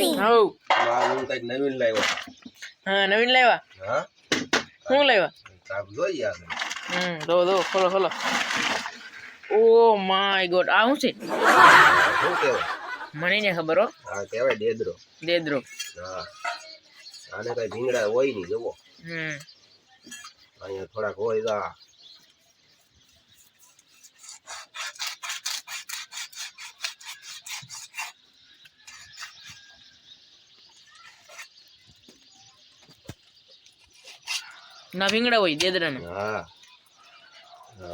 કંઈક નવીન લાવ્યો. હા નવીન લાવ્યા? હા? શું લાવ્યા? હમ દો દો ખોલો ખોલો. ઓ માય ગોડ આ શું છે? શું કહેવાય? મને ને ખબર હો. હા કહેવાય દેદરો દેદરો હા. આને કઈ ભીંગડા હોય નહીં જુઓ. હમ. અહીંયા થોડાક હોય તો ના ભીંગડા હોય દેદરાના. હા.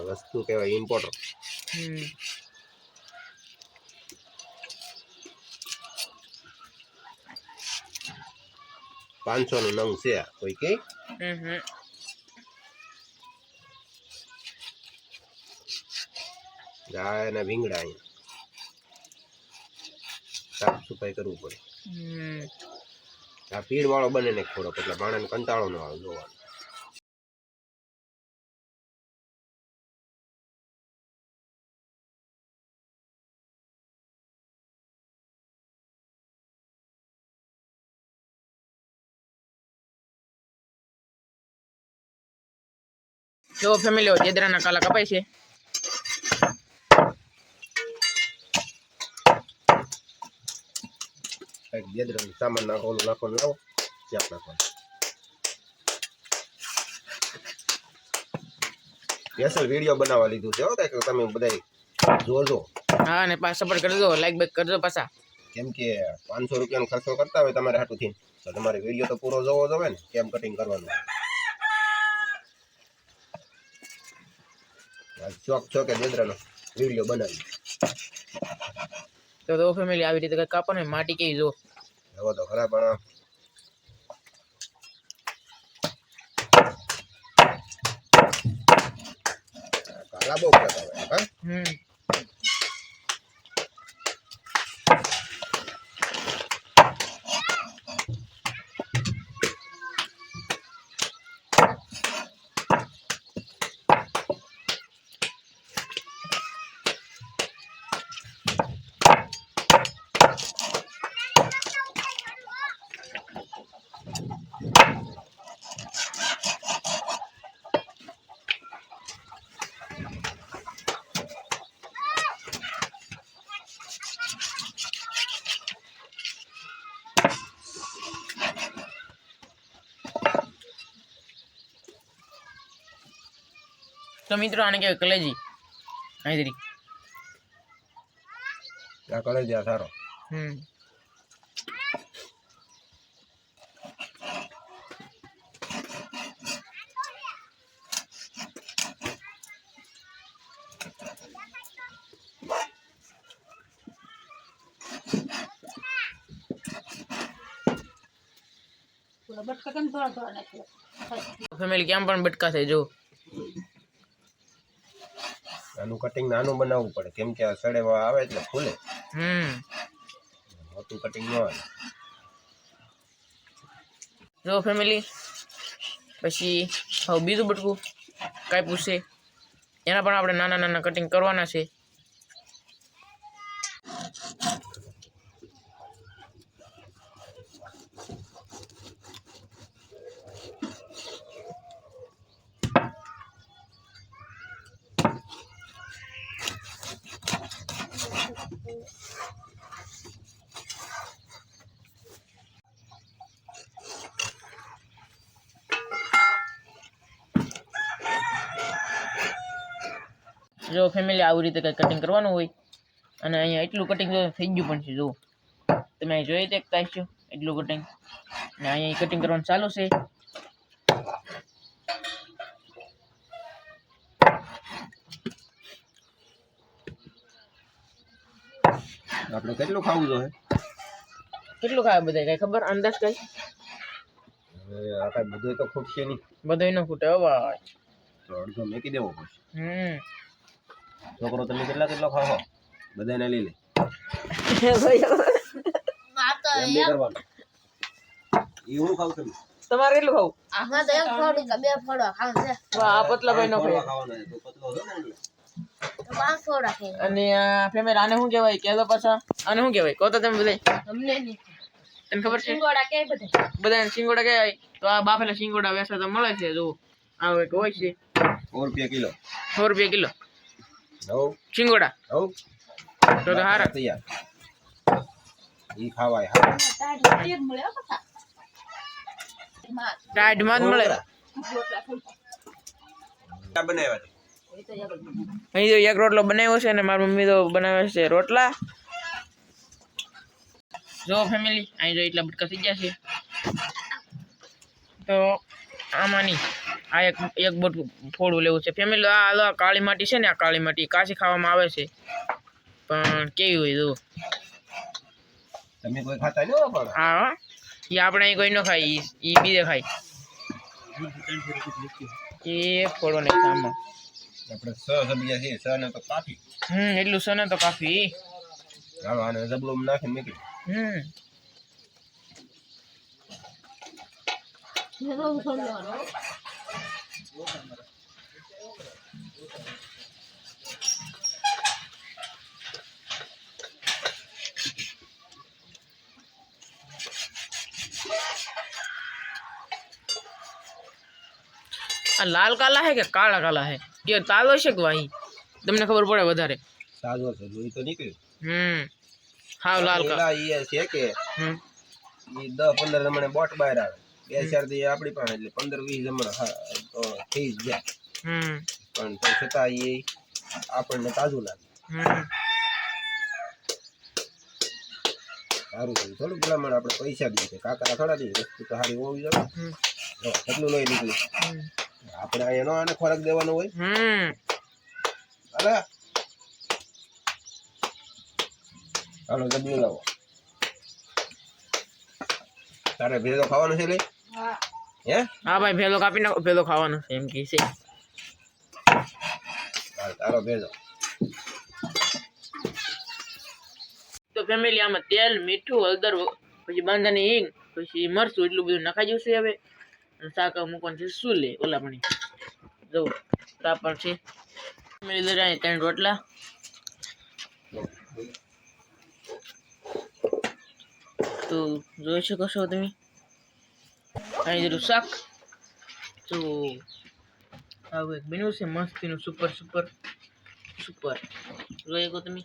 વસ્તુ કહેવાય ઇમ્પોર્ટર પાંચસો નું નંગ છે. કોઈ કે? ગાય ને ભીંગડા અહીંયા. સાફ સફાઈ કરવું પડે. આ પીડ વાળો બને ને થોડોક એટલે માણસ કંટાળો ન આવે જોવાનો. જો ફેમિલી દેદરાના કાલા કપાય છે. બેદરમ સામાન નાખો ઓલું નાખો લાવો ચાપ નાખો સ્પેશિયલ વીડિયો બનાવવા લીધું છે હો કંઈક તમે બધા જોજો. હા અને પાછા સપોર્ટ કરી દો લાઈક બેક કરજો પાછા. કેમ કે પાંચસો રૂપિયાનો ખર્ચો કરતા હોય તમારે હાટુથી. તો તમારે વીડિયો તો પૂરો જોવો જોવે ને કેમ કટિંગ કરવાનું? આ શોખ દેદરાનો વીડિયો બનાવી તો તો ફેમિલી આવી રીતે કંઈક કાપો ને માટી કેવી જો. હવે તો ખરા પણ કાલા બહુ હા? હમ. તો મિત્રો આને કહેવાય કલેજી અહીં આ કરે છે આ સારો હમ ફેમિલી કેમ પણ બટકા છે જો આનું કટિંગ નાનું બનાવવું પડે. કેમ કે આ સડેવા આવે એટલે ફૂલે. હમ. મોટું કટિંગ ન આવે જો ફેમિલી પછી હવે બીજું બટકું કાંઈ પૂછશે એના પણ આપણે નાના નાના કટિંગ કરવાના છે. જો ફેમિલી આવી રીતે કંઈ કટિંગ કરવાનું હોય અને અહીંયા એટલું કટિંગ થઈ ગયું પણ છે જુઓ. તમે અહીં જોઈ દેખતા હશો એટલું કટિંગ અને અહીંયા કટિંગ કરવાનું ચાલુ છે. આપણે કેટલું ખાવું જોઈએ? કેટલું ખાય બધા કઈ ખબર? અંદાજ કઈ? આ કાંઈ બધું તો ખૂટશે નહીં. બધું ન ખૂટે હવા ભાઈ. તો અડધો મેકી દેવો પડશે. હમ. છોકરો તમે કેટલા કેટલો ખાઓ બધાને લઈ લે. એમ નહીં કરવાનું. એ હું ખાવ તમે? તમારે કેટલું ખાવું? આમાં તો એક ફળ કે બે ફળ ખાવાનું છે. વાહ પતલા ભાઈ. નો ખાવાનો તો પતલો ને અને ફેમિલી આને શું કહેવાય? કહેતો પાછા. આને શું કહેવાય? કહો તો તમે બધા અમને નહીં તને ખબર છે? સિંગોડા કે બધે શિંગોડા કહેવાય. તો આ બાફેલા શિંગોડા તો મળે છે જો આ એક હોય છે. સો રૂપિયા કિલો. સો રૂપિયા કિલો. નવ ચિંગોડા. નવ તો તો હારા. તૈયાર. ઈ ખાવાય હા. ટાઢમાં મળે. બનાવ્યા અહીં તો એક રોટલો બનાવ્યો છે અને મારી મમ્મી તો બનાવે છે રોટલા. જો ફેમિલી અહીં જો એટલા બટકા થઈ ગયા છે. તો આમાંની આ એક એક બટકું ફોડું લેવું છે. ફેમિલી આ આ કાળી માટી છે ને આ કાળી માટી કાચી ખાવામાં આવે છે. પણ કેવી હોય જુઓ. તમે કોઈ ખાતા નહીં હો પણ? હા એ આપણે અહીં કોઈ ન ખાય એ ઈ બીજે ખાય. એ ફોડો નહીં આમાં આપણે સ સબ્યા છે સ ને તો કાફી હમ એટલું છે ને તો કાફી હાલો આને જબલું નાખીને નીકળી. હમ. આ લાલ કાલા હે કે કાળા કાલા હે? કે તાલો છે કે વાહી? તમને ખબર પડે વધારે. સાજો છે લોહી તો નીકળ્યું. હમ. હા લાલ કાલા. ઈ છે કે હમ. ઈ દસ પંદર જમણે બોટ બહાર આવે. બે ચાર દી આપણી પાસે એટલે પંદર વીસ હમણાં તો થઈ જ જાય પણ તો છતાં એ આપણને તાજું લાગે. સારું થયું. થોડું ભલામણ આપણે પૈસા દઈએ છે કાકા થોડા દઈએ વસ્તુ તો સારી હોવી જોઈએ. એટલું લઈ નીકળ્યું આપણે અહીંયા નો આને ખોરાક દેવાનો હોય. અરે હાલે હાલો જબલું લાવો. તારે ભેગો ખાવાનો છે લે? હા? હે ભાઈ ભેલો કાપી નાખો ભેલો ખાવાનો છે એમ કે છે. તારો ભેલો તો ફેમિલી આમાં તેલ મીઠું હળદર પછી બાંધાની હિંગ પછી મરચું એટલું બધું નખાઈ જશે હવે. શાક મૂકવાનું છે શું લે ઓલા પણ. જવું કાપડ છે. ફેમિલી દરે ત્રણ રોટલા. તો જોઈ શકો છો તમે. અહીં જરૂર શાક, તો આવું એક બન્યું છે, મસ્તીનું સુપર સુપર સુપર જોઈ શકો તમે?